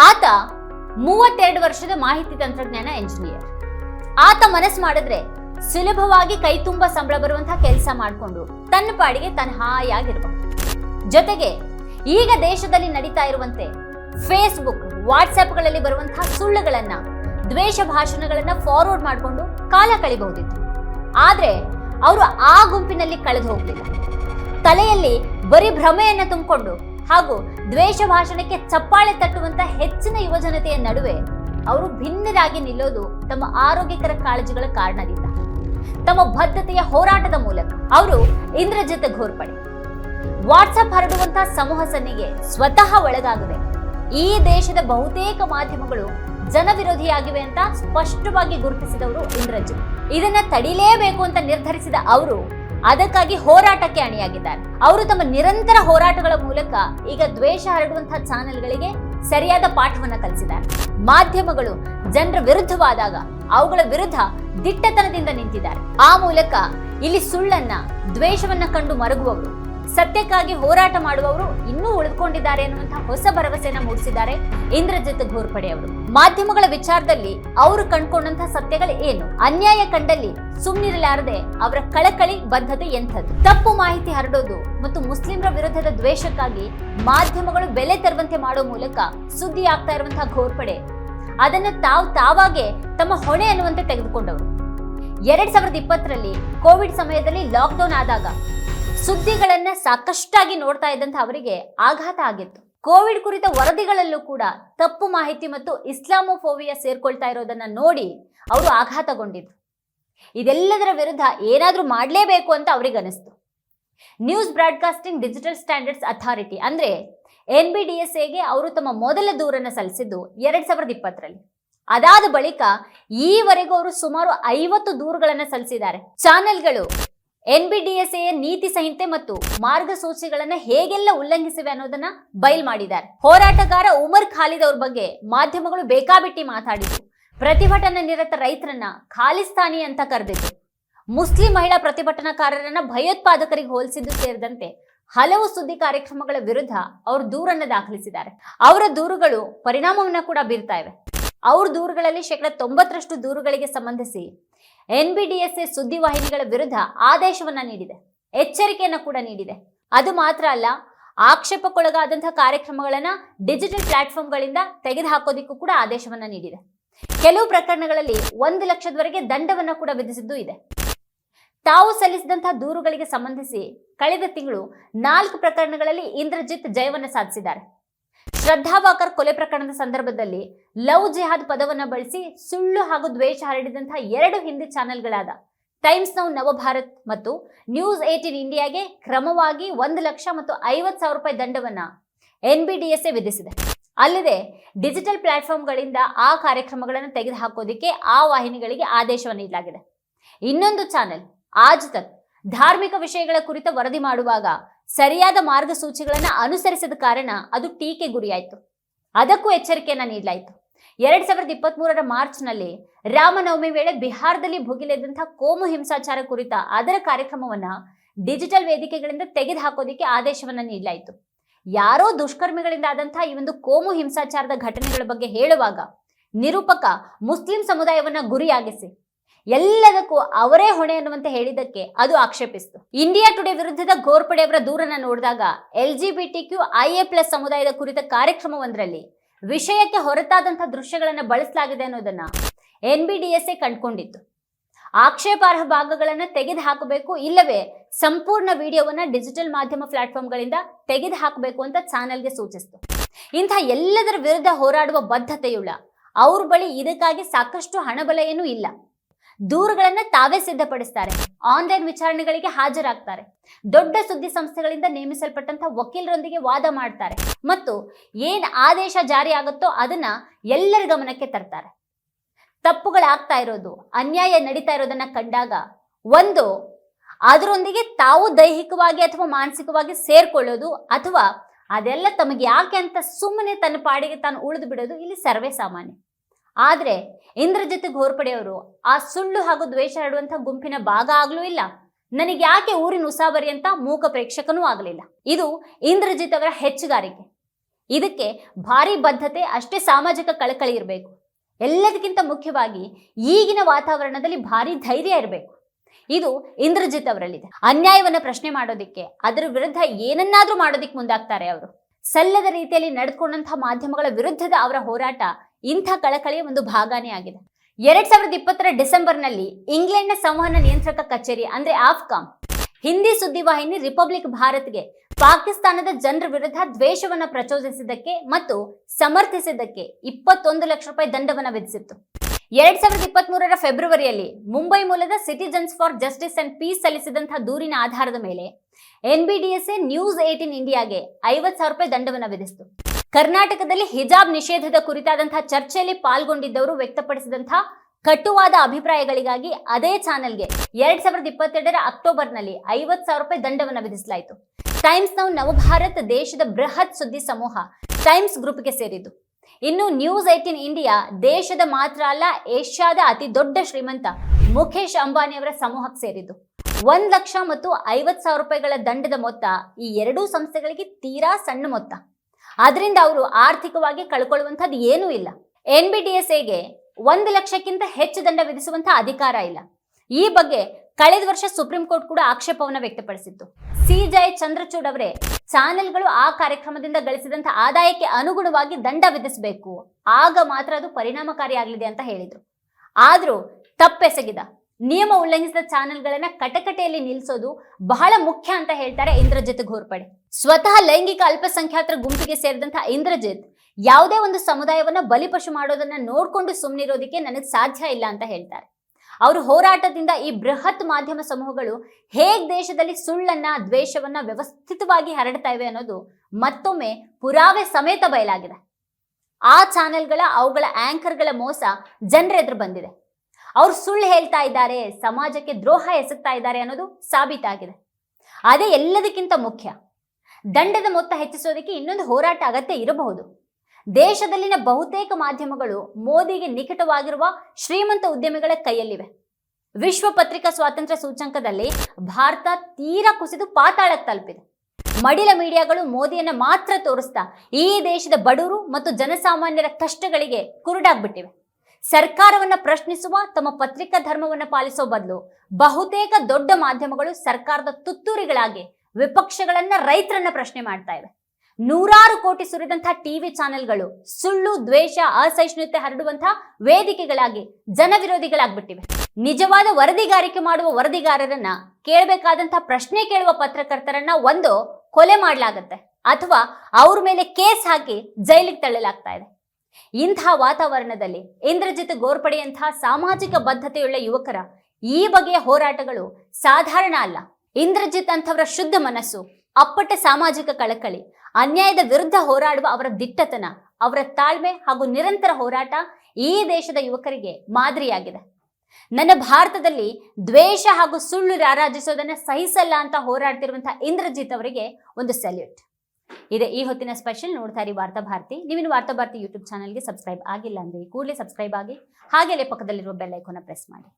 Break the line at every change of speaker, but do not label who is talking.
ಆತ ಮೂವತ್ತೆರಡು ವರ್ಷದ ಮಾಹಿತಿ ತಂತ್ರಜ್ಞಾನ ಎಂಜಿನಿಯರ್ ಆತ ಮನಸ್ಸು ಮಾಡಿದ್ರೆ ಸುಲಭವಾಗಿ ಕೈ ತುಂಬ ಸಂಬಳ ಬರುವಂತಹ ಕೆಲಸ ಮಾಡಿಕೊಂಡು ತನ್ನ ಪಾಡಿಗೆ ತನ್ನ ಹಾಯಾಗಿರ್ಬಹುದು ಜೊತೆಗೆ ಈಗ ದೇಶದಲ್ಲಿ ನಡೀತಾ ಇರುವಂತೆ ಫೇಸ್ಬುಕ್ ವಾಟ್ಸ್ಆಪ್ಗಳಲ್ಲಿ ಬರುವಂತಹ ಸುಳ್ಳುಗಳನ್ನ, ದ್ವೇಷ ಭಾಷಣಗಳನ್ನ ಫಾರ್ವರ್ಡ್ ಮಾಡಿಕೊಂಡು ಕಾಲ ಕಳಿಬಹುದಿತ್ತು. ಆದ್ರೆ ಅವರು ಆ ಗುಂಪಿನಲ್ಲಿ ಕಳೆದು ಹೋಗ್ಲಿಲ್ಲ. ತಲೆಯಲ್ಲಿ ಬರೀ ಭ್ರಮೆಯನ್ನು ತುಂಬಿಕೊಂಡು ಹಾಗೂ ದ್ವೇಷ ಭಾಷಣಕ್ಕೆ ಚಪ್ಪಾಳೆ ತಟ್ಟುವಂತ ಹೆಚ್ಚಿನ ಯುವಜನತೆಯ ನಡುವೆ ಅವರು ಭಿನ್ನರಾಗಿ ನಿಲ್ಲೋದು ತಮ್ಮ ಆರೋಗ್ಯಕರ ಕಾಳಜಿಗಳ ಕಾರಣದಿಂದ. ತಮ್ಮ ಬದ್ಧತೆಯ ಹೋರಾಟದ ಮೂಲಕ ಅವರು ಇಂದ್ರಜಿತ್ ಘೋರ್ಪಡೆ. ವಾಟ್ಸಪ್ ಹರಡುವಂತಹ ಸಮೂಹ ಸನ್ನಿಗೆ ಸ್ವತಃ ಒಳಗಾಗದೆ ಈ ದೇಶದ ಬಹುತೇಕ ಮಾಧ್ಯಮಗಳು ಜನವಿರೋಧಿಯಾಗಿವೆ ಅಂತ ಸ್ಪಷ್ಟವಾಗಿ ಗುರುತಿಸಿದವರು ಇಂದ್ರಜಿತ್. ಇದನ್ನ ತಡಿಲೇಬೇಕು ಅಂತ ನಿರ್ಧರಿಸಿದ ಅವರು ಅದಕ್ಕಾಗಿ ಹೋರಾಟಕ್ಕೆ ಅಣಿಯಾಗಿದ್ದಾರೆ. ಅವರು ತಮ್ಮ ನಿರಂತರ ಹೋರಾಟಗಳ ಮೂಲಕ ಈಗ ದ್ವೇಷ ಹರಡುವಂತಹ ಚಾನೆಲ್ಗಳಿಗೆ ಸರಿಯಾದ ಪಾಠವನ್ನ ಕಲಿಸಿದ್ದಾರೆ. ಮಾಧ್ಯಮಗಳು ಜನರ ವಿರುದ್ಧವಾದಾಗ ಅವುಗಳ ವಿರುದ್ಧ ದಿಟ್ಟತನದಿಂದ ನಿಂತಿದ್ದಾರೆ. ಆ ಮೂಲಕ ಇಲ್ಲಿ ಸುಳ್ಳನ್ನ, ದ್ವೇಷವನ್ನ ಕಂಡು ಮರಗುವವರು ಸತ್ಯಕ್ಕಾಗಿ ಹೋರಾಟ ಮಾಡುವವರು ಇನ್ನೂ ಉಳಿದುಕೊಂಡಿದ್ದಾರೆ ಅನ್ನುವಂತಹ ಹೊಸ ಭರವಸೆಯನ್ನ ಮೂಡಿಸಿದ್ದಾರೆ ಇಂದ್ರಜಿತ್ ಘೋರ್ಪಡೆ ಅವರು. ಮಾಧ್ಯಮಗಳ ವಿಚಾರದಲ್ಲಿ ಅವರು ಕಂಡುಕೊಂಡಂತಹ ಸತ್ಯಗಳು ಏನು? ಅನ್ಯಾಯ ಕಂಡಲ್ಲಿ ಸುಮ್ಮನಿರಲಾರದೆ ಅವರ ಕಳಕಳಿ ಬದ್ಧತೆ ಎಂಥದ್ದು? ತಪ್ಪು ಮಾಹಿತಿ ಹರಡೋದು ಮತ್ತು ಮುಸ್ಲಿಮರ ವಿರುದ್ಧದ ದ್ವೇಷಕ್ಕಾಗಿ ಮಾಧ್ಯಮಗಳು ಬೆಲೆ ತರುವಂತೆ ಮಾಡೋ ಮೂಲಕ ಸುದ್ದಿ ಆಗ್ತಾ ಇರುವಂತಹ ಘೋರ್ಪಡೆ, ಅದನ್ನ ತಾವು ತಾವಾಗೆ ತಮ್ಮ ಹೊಣೆ ಅನ್ನುವಂತೆ ತೆಗೆದುಕೊಂಡವರು. ಎರಡ್ ಸಾವಿರದ ಇಪ್ಪತ್ತರಲ್ಲಿ ಕೋವಿಡ್ ಸಮಯದಲ್ಲಿ ಲಾಕ್ಡೌನ್ ಆದಾಗ ಸುದ್ದಿಗಳನ್ನ ಸಾಕಷ್ಟಾಗಿ ನೋಡ್ತಾ ಇದ್ದಂತ ಅವರಿಗೆ ಆಘಾತ ಆಗಿತ್ತು. ಕೋವಿಡ್ ಕುರಿತ ವರದಿಗಳಲ್ಲೂ ಕೂಡ ತಪ್ಪು ಮಾಹಿತಿ ಮತ್ತು ಇಸ್ಲಾಮೋಫೋಬಿಯಾ ಸೇರ್ಕೊಳ್ತಾ ಇರೋದನ್ನ ನೋಡಿ ಅವರು ಆಘಾತಗೊಂಡಿದ್ರು. ಇದೆಲ್ಲದರ ವಿರುದ್ಧ ಏನಾದರೂ ಮಾಡಲೇಬೇಕು ಅಂತ ಅವ್ರಿಗೆ ಅನಿಸ್ತು news broadcasting digital standards authority ಅಂದ್ರೆ ಎನ್ ಬಿ ಡಿ ಎಸ್ ಎಗೆ ಅವರು ತಮ್ಮ ಮೊದಲ ದೂರನ್ನು ಸಲ್ಲಿಸಿದ್ದು ಎರಡ್ ಸಾವಿರದ ಇಪ್ಪತ್ತರಲ್ಲಿ. ಅದಾದ ಬಳಿಕ ಈವರೆಗೂ ಅವರು ಸುಮಾರು ಐವತ್ತು ದೂರುಗಳನ್ನು ಸಲ್ಲಿಸಿದ್ದಾರೆ. ಚಾನೆಲ್ಗಳು N B D S A ನೀತಿ ಸಂಹಿತೆ ಮತ್ತು ಮಾರ್ಗಸೂಚಿಗಳನ್ನ ಹೇಗೆಲ್ಲ ಉಲ್ಲಂಘಿಸಿವೆ ಅನ್ನೋದನ್ನ ಬಯಲ್ ಮಾಡಿದ್ದಾರೆ. ಹೋರಾಟಗಾರ ಉಮರ್ ಖಾಲಿದ್ ಅವ್ರ ಬಗ್ಗೆ ಮಾಧ್ಯಮಗಳು ಬೇಕಾಬಿಟ್ಟಿ ಮಾತಾಡಿದ್ರು. ಪ್ರತಿಭಟನಾ ನಿರತ ರೈತರನ್ನ ಖಾಲಿಸ್ತಾನಿ ಅಂತ ಕರೆದಿದ್ರು. ಮುಸ್ಲಿಂ ಮಹಿಳಾ ಪ್ರತಿಭಟನಾಕಾರರನ್ನ ಭಯೋತ್ಪಾದಕರಿಗೆ ಹೋಲಿಸಿದ್ದು ಸೇರಿದಂತೆ ಹಲವು ಸುದ್ದಿ ಕಾರ್ಯಕ್ರಮಗಳ ವಿರುದ್ಧ ಅವರು ದೂರನ್ನ ದಾಖಲಿಸಿದ್ದಾರೆ. ಅವರ ದೂರುಗಳು ಪರಿಣಾಮವನ್ನ ಕೂಡ ಬೀರ್ತಾ ಇವೆ. ಅವ್ರ ದೂರುಗಳಲ್ಲಿ ಶೇಕಡ ತೊಂಬತ್ತರಷ್ಟು ದೂರುಗಳಿಗೆ ಸಂಬಂಧಿಸಿ N B D S A ಸುದ್ದಿವಾಹಿನಿಗಳ ವಿರುದ್ಧ ಆದೇಶವನ್ನ ನೀಡಿದೆ. ಎಚ್ಚರಿಕೆಯನ್ನ ಕೂಡ ನೀಡಿದೆ. ಅದು ಮಾತ್ರ ಅಲ್ಲ, ಆಕ್ಷೇಪಕ್ಕೊಳಗಾದಂತಹ ಕಾರ್ಯಕ್ರಮಗಳನ್ನ ಡಿಜಿಟಲ್ ಪ್ಲಾಟ್ಫಾರ್ಮ್ಗಳಿಂದ ತೆಗೆದುಹಾಕೋದಿಕ್ಕೂ ಕೂಡ ಆದೇಶವನ್ನ ನೀಡಿದೆ. ಕೆಲವು ಪ್ರಕರಣಗಳಲ್ಲಿ ಒಂದು ಲಕ್ಷದವರೆಗೆ ದಂಡವನ್ನ ಕೂಡ ವಿಧಿಸಿದ್ದು ಇದೆ. ತಾವು ಸಲ್ಲಿಸಿದಂತಹ ದೂರುಗಳಿಗೆ ಸಂಬಂಧಿಸಿ ಕಳೆದ ತಿಂಗಳು ನಾಲ್ಕು ಪ್ರಕರಣಗಳಲ್ಲಿ ಇಂದ್ರಜಿತ್ ಜಯವನ್ನ ಸಾಧಿಸಿದ್ದಾರೆ. ಶ್ರದ್ಧಾ ವಾಕರ್ ಕೊಲೆ ಪ್ರಕರಣದ ಸಂದರ್ಭದಲ್ಲಿ ಲವ್ ಜೆಹಾದ್ ಪದವನ್ನು ಬಳಸಿ ಸುಳ್ಳು ಹಾಗೂ ದ್ವೇಷ ಹರಡಿದಂತಹ ಎರಡು ಹಿಂದಿ ಚಾನೆಲ್ಗಳಾದ ಟೈಮ್ಸ್ ನೌ ನವಭಾರತ್ ಮತ್ತು ನ್ಯೂಸ್ ಏಟೀನ್ ಇಂಡಿಯಾಗೆ ಕ್ರಮವಾಗಿ ಒಂದು ಲಕ್ಷ ಮತ್ತು ಐವತ್ತು ಸಾವಿರ ರೂಪಾಯಿ ದಂಡವನ್ನ N B D S A ವಿಧಿಸಿದೆ. ಅಲ್ಲದೆ ಡಿಜಿಟಲ್ ಪ್ಲಾಟ್ಫಾರ್ಮ್ಗಳಿಂದ ಆ ಕಾರ್ಯಕ್ರಮಗಳನ್ನು ತೆಗೆದುಹಾಕೋದಕ್ಕೆ ಆ ವಾಹಿನಿಗಳಿಗೆ ಆದೇಶವನ್ನು ನೀಡಲಾಗಿದೆ. ಇನ್ನೊಂದು ಚಾನೆಲ್ ಆಜ್ ತಕ್ ಧಾರ್ಮಿಕ ವಿಷಯಗಳ ಕುರಿತ ವರದಿ ಮಾಡುವಾಗ ಸರಿಯಾದ ಮಾರ್ಗಸೂಚಿಗಳನ್ನು ಅನುಸರಿಸದ ಕಾರಣ ಅದು ಟೀಕೆ ಗುರಿಯಾಯಿತು. ಅದಕ್ಕೂ ಎಚ್ಚರಿಕೆಯನ್ನ ನೀಡಲಾಯಿತು. ಎರಡ್ ಸಾವಿರದ ಇಪ್ಪತ್ತ್ ಮೂರರ ಮಾರ್ಚ್ನಲ್ಲಿ ರಾಮನವಮಿ ವೇಳೆ ಬಿಹಾರದಲ್ಲಿ ಭುಗಿಲೆದ್ದಂತಹ ಕೋಮು ಹಿಂಸಾಚಾರ ಕುರಿತ ಅದರ ಕಾರ್ಯಕ್ರಮವನ್ನ ಡಿಜಿಟಲ್ ವೇದಿಕೆಗಳಿಂದ ತೆಗೆದುಹಾಕೋದಿಕ್ಕೆ ಆದೇಶವನ್ನ ನೀಡಲಾಯಿತು. ಯಾರೋ ದುಷ್ಕರ್ಮಿಗಳಿಂದ ಆದಂತಹ ಈ ಒಂದು ಕೋಮು ಹಿಂಸಾಚಾರದ ಘಟನೆಗಳ ಬಗ್ಗೆ ಹೇಳುವಾಗ ನಿರೂಪಕ ಮುಸ್ಲಿಂ ಸಮುದಾಯವನ್ನ ಗುರಿಯಾಗಿಸಿ ಎಲ್ಲದಕ್ಕೂ ಅವರೇ ಹೊಣೆ ಅನ್ನುವಂತೆ ಹೇಳಿದ್ದಕ್ಕೆ ಅದು ಆಕ್ಷೇಪಿಸಿತು. ಇಂಡಿಯಾ ಟುಡೇ ವಿರುದ್ಧದ ಗೋರ್ಪಡೆ ಅವರ ದೂರನ್ನ ನೋಡಿದಾಗ L G B T Q I A plus ಸಮುದಾಯದ ಕುರಿತ ಕಾರ್ಯಕ್ರಮವೊಂದರಲ್ಲಿ ವಿಷಯಕ್ಕೆ ಹೊರತಾದಂತಹ ದೃಶ್ಯಗಳನ್ನು ಬಳಸಲಾಗಿದೆ ಅನ್ನೋದನ್ನ N B D S A ಕಂಡುಕೊಂಡಿತ್ತು. ಆಕ್ಷೇಪಾರ್ಹ ಭಾಗಗಳನ್ನು ತೆಗೆದು ಹಾಕಬೇಕು ಇಲ್ಲವೇ ಸಂಪೂರ್ಣ ವಿಡಿಯೋವನ್ನ ಡಿಜಿಟಲ್ ಮಾಧ್ಯಮ ಪ್ಲಾಟ್ಫಾರ್ಮ್ಗಳಿಂದ ತೆಗೆದು ಹಾಕಬೇಕು ಅಂತ ಚಾನೆಲ್ಗೆ ಸೂಚಿಸಿತು. ಇಂಥ ಎಲ್ಲದರ ವಿರುದ್ಧ ಹೋರಾಡುವ ಬದ್ಧತೆಯುಳ್ಳ ಅವ್ರ ಬಳಿ ಇದಕ್ಕಾಗಿ ಸಾಕಷ್ಟು ಹಣಬಲ ಏನೂ ಇಲ್ಲ. ದೂರುಗಳನ್ನ ತಾವೇ ಸಿದ್ಧಪಡಿಸ್ತಾರೆ. ಆನ್ಲೈನ್ ವಿಚಾರಣೆಗಳಿಗೆ ಹಾಜರಾಗ್ತಾರೆ. ದೊಡ್ಡ ಸುದ್ದಿ ಸಂಸ್ಥೆಗಳಿಂದ ನೇಮಿಸಲ್ಪಟ್ಟಂತ ವಕೀಲರೊಂದಿಗೆ ವಾದ ಮಾಡ್ತಾರೆ. ಮತ್ತು ಏನ್ ಆದೇಶ ಜಾರಿ ಆಗುತ್ತೋ ಅದನ್ನ ಎಲ್ಲರ ಗಮನಕ್ಕೆ ತರ್ತಾರೆ. ತಪ್ಪುಗಳಾಗ್ತಾ ಇರೋದು, ಅನ್ಯಾಯ ನಡೀತಾ ಇರೋದನ್ನ ಕಂಡಾಗ ಒಂದು, ಅದರೊಂದಿಗೆ ತಾವು ದೈಹಿಕವಾಗಿ ಅಥವಾ ಮಾನಸಿಕವಾಗಿ ಸೇರ್ಕೊಳ್ಳೋದು ಅಥವಾ ಅದೆಲ್ಲ ತಮಗೆ ಯಾಕೆ ಅಂತ ಸುಮ್ಮನೆ ತನ್ನ ಪಾಡಿಗೆ ತಾನು ಉಳಿದು ಬಿಡೋದು ಇಲ್ಲಿ ಸರ್ವೇ ಸಾಮಾನ್ಯ. ಆದ್ರೆ ಇಂದ್ರಜಿತ್ ಘೋರ್ಪಡೆಯವರು ಆ ಸುಳ್ಳು ಹಾಗೂ ದ್ವೇಷ ಹಾಡುವಂಥ ಗುಂಪಿನ ಭಾಗ ಆಗ್ಲೂ ಇಲ್ಲ. ನನಗೆ ಯಾಕೆ ಊರಿನ ಉಸಾಬರಿ ಅಂತ ಮೂಕ ಪ್ರೇಕ್ಷಕನೂ ಆಗಲಿಲ್ಲ. ಇದು ಇಂದ್ರಜಿತ್ ಅವರ ಹೆಚ್ಚುಗಾರಿಕೆ. ಇದಕ್ಕೆ ಭಾರಿ ಬದ್ಧತೆ, ಅಷ್ಟೇ ಸಾಮಾಜಿಕ ಕಳಕಳಿ ಇರಬೇಕು. ಎಲ್ಲದಕ್ಕಿಂತ ಮುಖ್ಯವಾಗಿ ಈಗಿನ ವಾತಾವರಣದಲ್ಲಿ ಭಾರಿ ಧೈರ್ಯ ಇರಬೇಕು. ಇದು ಇಂದ್ರಜಿತ್ ಅವರಲ್ಲಿದೆ. ಅನ್ಯಾಯವನ್ನ ಪ್ರಶ್ನೆ ಮಾಡೋದಿಕ್ಕೆ, ಅದರ ವಿರುದ್ಧ ಏನನ್ನಾದ್ರೂ ಮಾಡೋದಿಕ್ಕೆ ಮುಂದಾಗ್ತಾರೆ ಅವರು. ಸಲ್ಲದ ರೀತಿಯಲ್ಲಿ ನಡೆದುಕೊಂಡಂತಹ ಮಾಧ್ಯಮಗಳ ವಿರುದ್ಧದ ಅವರ ಹೋರಾಟ ಇಂಥ ಕಳಕಳಿಯ ಒಂದು ಭಾಗನೇ ಆಗಿದೆ. ಎರಡ್ ಸಾವಿರದ ಇಪ್ಪತ್ತರ ಡಿಸೆಂಬರ್ನಲ್ಲಿ ಇಂಗ್ಲೆಂಡ್ನ ಸಂವಹನ ನಿಯಂತ್ರಕ ಕಚೇರಿ, ಅಂದ್ರೆ ಆಫ್ಕಾಮ್ ಹಿಂದಿ ಸುದ್ದಿವಾಹಿನಿ ರಿಪಬ್ಲಿಕ್ ಭಾರತ್ಗೆ ಪಾಕಿಸ್ತಾನದ ಜನರ ವಿರುದ್ಧ ದ್ವೇಷವನ್ನು ಪ್ರಚೋದಿಸಿದ್ದಕ್ಕೆ ಮತ್ತು ಸಮರ್ಥಿಸಿದ್ದಕ್ಕೆ ಇಪ್ಪತ್ತೊಂದು ಲಕ್ಷ ರೂಪಾಯಿ ದಂಡವನ್ನು ವಿಧಿಸಿತ್ತು. ಎರಡ್ ಸಾವಿರದ ಇಪ್ಪತ್ತ್ ಮೂರರ ಫೆಬ್ರವರಿಯಲ್ಲಿ ಮುಂಬೈ ಮೂಲದ citizens for justice and peace ಸಲ್ಲಿಸಿದಂತಹ ದೂರಿನ ಆಧಾರದ ಮೇಲೆ ಎನ್ಬಿಡಿಎಸ್ಎ ನ್ಯೂಸ್ ಏಟಿನ್ ಇಂಡಿಯಾಗೆ ಐವತ್ತು ಸಾವಿರ ರೂಪಾಯಿ ದಂಡವನ್ನು ವಿಧಿಸಿತು ಕರ್ನಾಟಕದಲ್ಲಿ ಹಿಜಾಬ್ ನಿಷೇಧದ ಕುರಿತಾದಂತಹ ಚರ್ಚೆಯಲ್ಲಿ ಪಾಲ್ಗೊಂಡಿದ್ದವರು ವ್ಯಕ್ತಪಡಿಸಿದಂತಹ ಕಟುವಾದ ಅಭಿಪ್ರಾಯಗಳಿಗಾಗಿ ಅದೇ ಚಾನೆಲ್ಗೆ ಎರಡ್ ಸಾವಿರದ ಇಪ್ಪತ್ತೆರಡರ ಅಕ್ಟೋಬರ್ನಲ್ಲಿ ಐವತ್ತು ಸಾವಿರ ರೂಪಾಯಿ ದಂಡವನ್ನು ವಿಧಿಸಲಾಯಿತು. ಟೈಮ್ಸ್ ನೌ ನವಭಾರತ್ ದೇಶದ ಬೃಹತ್ ಸುದ್ದಿ ಸಮೂಹ ಟೈಮ್ಸ್ ಗ್ರೂಪ್ಗೆ ಸೇರಿದ್ದು. ಇನ್ನು ನ್ಯೂಸ್ ಏಟಿನ್ ಇಂಡಿಯಾ ದೇಶದ ಮಾತ್ರ ಅಲ್ಲ, ಏಷ್ಯಾದ ಅತಿ ದೊಡ್ಡ ಶ್ರೀಮಂತ ಮುಖೇಶ್ ಅಂಬಾನಿ ಅವರ ಸಮೂಹಕ್ಕೆ ಸೇರಿದ್ದು. ಒಂದು ಲಕ್ಷ ಮತ್ತು ಐವತ್ತು ಸಾವಿರ ರೂಪಾಯಿಗಳ ದಂಡದ ಮೊತ್ತ ಈ ಎರಡೂ ಸಂಸ್ಥೆಗಳಿಗೆ ತೀರಾ ಸಣ್ಣ ಮೊತ್ತ. ಅದರಿಂದ ಅವರು ಆರ್ಥಿಕವಾಗಿ ಕಳ್ಕೊಳ್ಳುವಂಥದ್ದು ಏನೂ ಇಲ್ಲ. ಎನ್ ಬಿ ಡಿ ಎಸ್ ಎಗೆ ಒಂದು ಲಕ್ಷಕ್ಕಿಂತ ಹೆಚ್ಚು ದಂಡ ವಿಧಿಸುವಂತಹ ಅಧಿಕಾರ ಇಲ್ಲ. ಈ ಬಗ್ಗೆ ಕಳೆದ ವರ್ಷ ಸುಪ್ರೀಂ ಕೋರ್ಟ್ ಕೂಡ ಆಕ್ಷೇಪವನ್ನು ವ್ಯಕ್ತಪಡಿಸಿತ್ತು. ಸಿಜೆ ಚಂದ್ರಚೂಡ್ ಅವರೇ ಚಾನೆಲ್ಗಳು ಆ ಕಾರ್ಯಕ್ರಮದಿಂದ ಗಳಿಸಿದಂತ ಆದಾಯಕ್ಕೆ ಅನುಗುಣವಾಗಿ ದಂಡ ವಿಧಿಸಬೇಕು. ಆಗ ಮಾತ್ರ ಅದು ಪರಿಣಾಮಕಾರಿಯಾಗಲಿದೆ ಅಂತ ಹೇಳಿದ್ರು. ಆದ್ರೂ ತಪ್ಪೆಸಗಿದ. ನಿಯಮ ಉಲ್ಲಂಘಿಸಿದ ಚಾನೆಲ್ಗಳನ್ನ ಕಟಕಟೆಯಲ್ಲಿ ನಿಲ್ಲಿಸೋದು ಬಹಳ ಮುಖ್ಯ ಅಂತ ಹೇಳ್ತಾರೆ ಇಂದ್ರಜಿತ್ ಘೋರ್ಪಡೆ. ಸ್ವತಃ ಲೈಂಗಿಕ ಅಲ್ಪಸಂಖ್ಯಾತರ ಗುಂಪಿಗೆ ಸೇರಿದಂತಹ ಇಂದ್ರಜಿತ್ ಯಾವುದೇ ಒಂದು ಸಮುದಾಯವನ್ನ ಬಲಿಪಶು ಮಾಡೋದನ್ನ ನೋಡ್ಕೊಂಡು ಸುಮ್ಮನಿರೋದಕ್ಕೆ ನನಗೆ ಸಾಧ್ಯ ಇಲ್ಲ ಅಂತ ಹೇಳ್ತಾರೆ. ಅವ್ರ ಹೋರಾಟದಿಂದ ಈ ಬೃಹತ್ ಮಾಧ್ಯಮ ಸಮೂಹಗಳು ಹೇಗ್ ದೇಶದಲ್ಲಿ ಸುಳ್ಳನ್ನ, ದ್ವೇಷವನ್ನ ವ್ಯವಸ್ಥಿತವಾಗಿ ಹರಡ್ತಾ ಇವೆ ಅನ್ನೋದು ಮತ್ತೊಮ್ಮೆ ಪುರಾವೆ ಸಮೇತ ಬಯಲಾಗಿದೆ. ಆ ಚಾನೆಲ್ಗಳ, ಅವುಗಳ ಆಂಕರ್ಗಳ ಮೋಸ ಜನರೆದುರು ಬಂದಿದೆ. ಅವ್ರು ಸುಳ್ಳು ಹೇಳ್ತಾ ಇದ್ದಾರೆ, ಸಮಾಜಕ್ಕೆ ದ್ರೋಹ ಎಸಗ್ತಾ ಇದ್ದಾರೆ ಅನ್ನೋದು ಸಾಬೀತಾಗಿದೆ. ಅದೇ ಎಲ್ಲದಕ್ಕಿಂತ ಮುಖ್ಯ, ದಂಡದ ಮೊತ್ತ ಹೆಚ್ಚಿಸೋದಕ್ಕೆ ಇನ್ನೊಂದು ಹೋರಾಟ ಅಗತ್ಯ ಇರಬಹುದು. ದೇಶದಲ್ಲಿನ ಬಹುತೇಕ ಮಾಧ್ಯಮಗಳು ಮೋದಿಗೆ ನಿಕಟವಾಗಿರುವ ಶ್ರೀಮಂತ ಉದ್ಯಮಿಗಳ ಕೈಯಲ್ಲಿವೆ. ವಿಶ್ವ ಪತ್ರಿಕಾ ಸ್ವಾತಂತ್ರ್ಯ ಸೂಚ್ಯಂಕದಲ್ಲಿ ಭಾರತ ತೀರಾ ಕುಸಿದು ಪಾತಾಳಕ್ಕೆ ತಲುಪಿದೆ. ಮಡಿಲ ಮೀಡಿಯಾಗಳು ಮೋದಿಯನ್ನು ಮಾತ್ರ ತೋರಿಸ್ತಾ ಈ ದೇಶದ ಬಡವರು ಮತ್ತು ಜನಸಾಮಾನ್ಯರ ಕಷ್ಟಗಳಿಗೆ ಕುರುಡಾಗ್ಬಿಟ್ಟಿವೆ. ಸರ್ಕಾರವನ್ನ ಪ್ರಶ್ನಿಸುವ, ತಮ್ಮ ಪತ್ರಿಕಾ ಧರ್ಮವನ್ನ ಪಾಲಿಸೋ ಬದಲು ಬಹುತೇಕ ದೊಡ್ಡ ಮಾಧ್ಯಮಗಳು ಸರ್ಕಾರದ ತುತ್ತೂರಿಗಳಾಗಿ ವಿಪಕ್ಷಗಳನ್ನ ರೈತರನ್ನ ಪ್ರಶ್ನೆ ಮಾಡ್ತಾ ಇವೆ. ನೂರಾರು ಕೋಟಿ ಸುರಿದಂತಹ ಟಿವಿ ಚಾನೆಲ್ಗಳು ಸುಳ್ಳು, ದ್ವೇಷ, ಅಸಹಿಷ್ಣುತೆ ಹರಡುವಂತಹ ವೇದಿಕೆಗಳಾಗಿ ಜನವಿರೋಧಿಗಳಾಗ್ಬಿಟ್ಟಿವೆ. ನಿಜವಾದ ವರದಿಗಾರಿಕೆ ಮಾಡುವ ವರದಿಗಾರರನ್ನ ಕೇಳಬೇಕಾದಂತಹ ಪ್ರಶ್ನೆ ಕೇಳುವ ಪತ್ರಕರ್ತರನ್ನ ಒಂದು ಕೊಲೆ ಮಾಡಲಾಗತ್ತೆ. ಅಥವಾ ಅವ್ರ ಮೇಲೆ ಕೇಸ್ ಹಾಕಿ ಜೈಲಿಗೆ ತಳ್ಳಲಾಗ್ತಾ ಇದೆ. ಇಂತಹ ವಾತಾವರಣದಲ್ಲಿ ಇಂದ್ರಜಿತ್ ಗೋರ್ಪಡೆಯಂತಹ ಸಾಮಾಜಿಕ ಬದ್ಧತೆಯುಳ್ಳ ಯುವಕರ ಈ ಬಗೆಯ ಹೋರಾಟಗಳು ಸಾಧಾರಣ ಅಲ್ಲ. ಇಂದ್ರಜಿತ್ ಅಂಥವರ ಶುದ್ಧ ಮನಸ್ಸು, ಅಪ್ಪಟ ಸಾಮಾಜಿಕ ಕಳಕಳಿ, ಅನ್ಯಾಯದ ವಿರುದ್ಧ ಹೋರಾಡುವ ಅವರ ದಿಟ್ಟತನ, ಅವರ ತಾಳ್ಮೆ ಹಾಗೂ ನಿರಂತರ ಹೋರಾಟ ಈ ದೇಶದ ಯುವಕರಿಗೆ ಮಾದರಿಯಾಗಿದೆ. ನನ್ನ ಭಾರತದಲ್ಲಿ ದ್ವೇಷ ಹಾಗೂ ಸುಳ್ಳು ರಾರಾಜಿಸೋದನ್ನ ಸಹಿಸಲ್ಲ ಅಂತ ಹೋರಾಡ್ತಿರುವಂತಹ ಇಂದ್ರಜಿತ್ ಅವರಿಗೆ ಒಂದು ಸೆಲ್ಯೂಟ್. ಇದೆ. ಈ ಹೊತ್ತಿನ ಸ್ಪೆಷಲ್ ನೋಡ್ತಾ ಇರಿ ವಾರ್ತಾ ಭಾರತಿ. ನೀವಿನ ವಾರ್ತಾ ಭಾರತಿ ಯೂಟ್ಯೂಬ್ ಚಾನಲ್ಗೆ ಸಬ್ಸ್ಕ್ರೈಬ್ ಆಗಿಲ್ಲ ಅಂದ್ರೆ ಕೂಡಲೇ ಸಬ್ಸ್ಕ್ರೈಬ್ ಆಗಿ ಹಾಗೆ ಪಕ್ಕದಲ್ಲಿರುವ ಬೆಲ್ ಐಕಾನ್ ಪ್ರೆಸ್ ಮಾಡಿ.